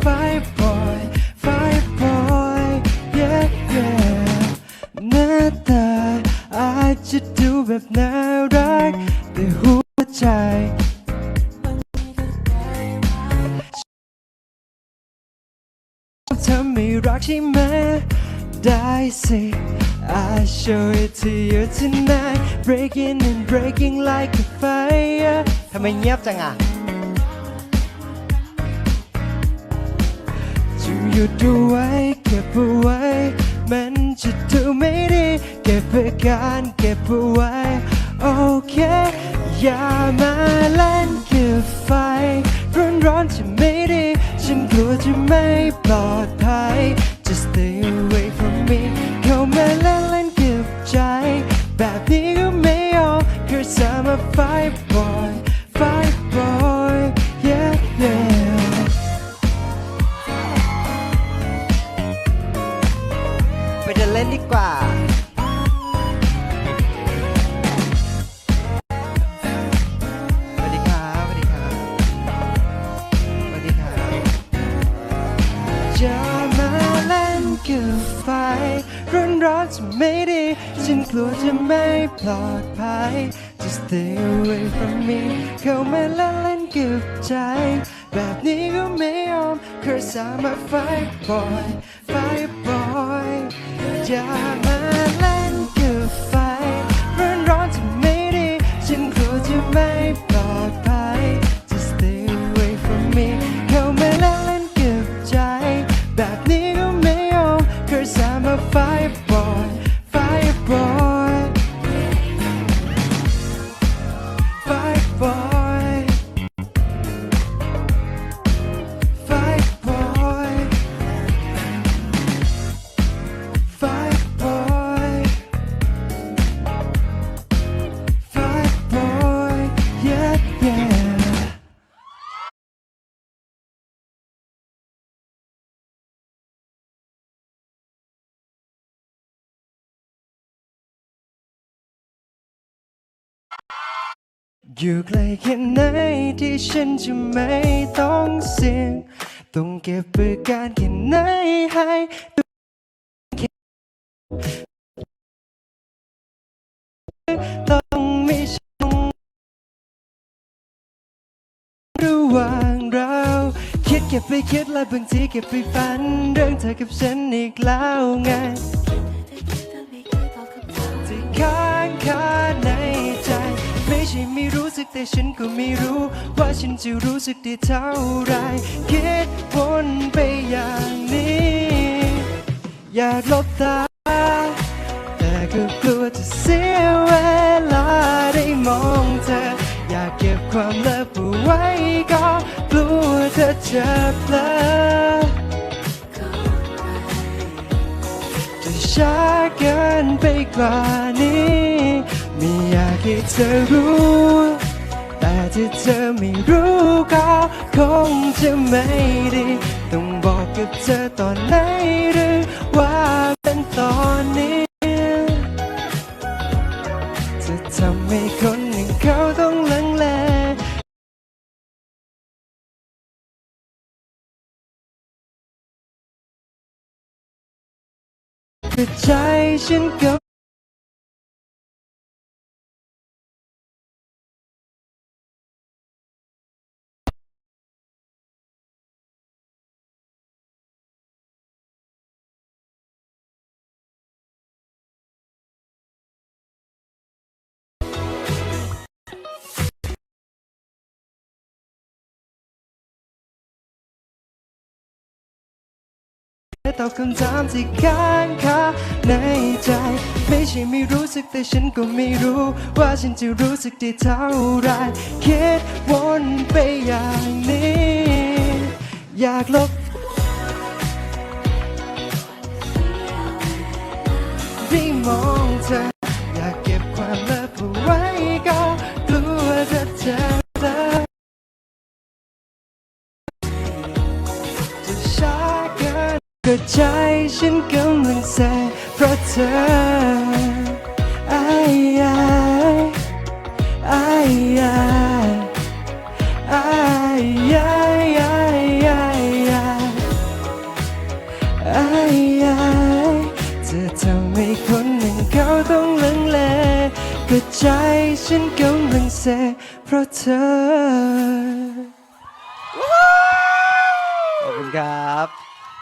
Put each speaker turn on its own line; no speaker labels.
Fight boy fight boy yeah yeah หน้าตาอาจจะดูแบบน่ารัก แต่หัวใจเธอไม่รักใช่ไหมได้สิ I show it to you tonight breaking and breaking like a fire
ทำไมเงียบจังอะ
หยุดเอาไว้เก็บเอาไว้ มันจะดูไม่ดี เก็บอาการเก็บเอาไว้ โอเค อย่ามาเล่นกับไฟ ร้อนร้อนๆจะไม่ดี ฉันกลัวจะไม่ปลอดภัย Just stay away from me เข้ามาเล่นเล่นกับใจ แบบนี้ก็ไม่ยอม Cause I'm a fight boy fight boy
ล่นกับ
ไฟร้อนร้อนจะไม่ดีฉันกลัวจะไม่ปลอดภัย Just stay away from me เข้ามาเล่นเล่นกับใจ แบบนี้ก็ไม่ยอม Cause I'm a fight boy fight boy จะมา I'm a อยู่ไกลแค่ไหนที่ฉันจะไม่ต้องเสี่ยง ต้องเก็บอาการแค่ไหนให้ต้องมีช่องระหว่างเรา คิดเก็บไปคิดและบางทีเก็บไปฝัน เรื่องเธอกับฉันอีกแล้วไงที่ค้างคาในใจไม่ใช่ไม่รู้สึกแต่ฉันก็ไม่รู้ ว่าฉันจะรู้สึกได้เท่าไรคิดวนไปอย่างนี้ อยากลบตา แต่ก็กลัวจะเสียเวลาได้มองเธอ อยากเก็บความลับเอาไว้ก็กลัวเธอจะเพลอจะช้าเกินไปกว่านี้ ไม่อยากให้เธอรู้ แต่ถ้าเธอไม่รู้ก็คงจะไม่ดี ต้องบอกกับเธอตอนไหนหรือว่าเป็นตอนนี้ จะทำให้คนหนึ่งเขาต้องลังเลแต่ใจฉันก็ ตอบคำถามที่ค้างคาในใจ ไม่ใช่ไม่รู้สึกแต่ฉันก็ไม่รู้ ว่าฉันจะรู้สึกได้เท่าไรคิดวนไปอย่างนี้ อยากลบได้มอง ก็ใจฉันกำลังเซเพราะเธอไอ้ไอ้ไอ้ไอ้ไอ้ไอ้ไอ้ไอ้ไอ้ไอ้จะทำให้คนหนึ่งเขาต้องลังเลก็ใจฉันกำลังเซเพราะเธอ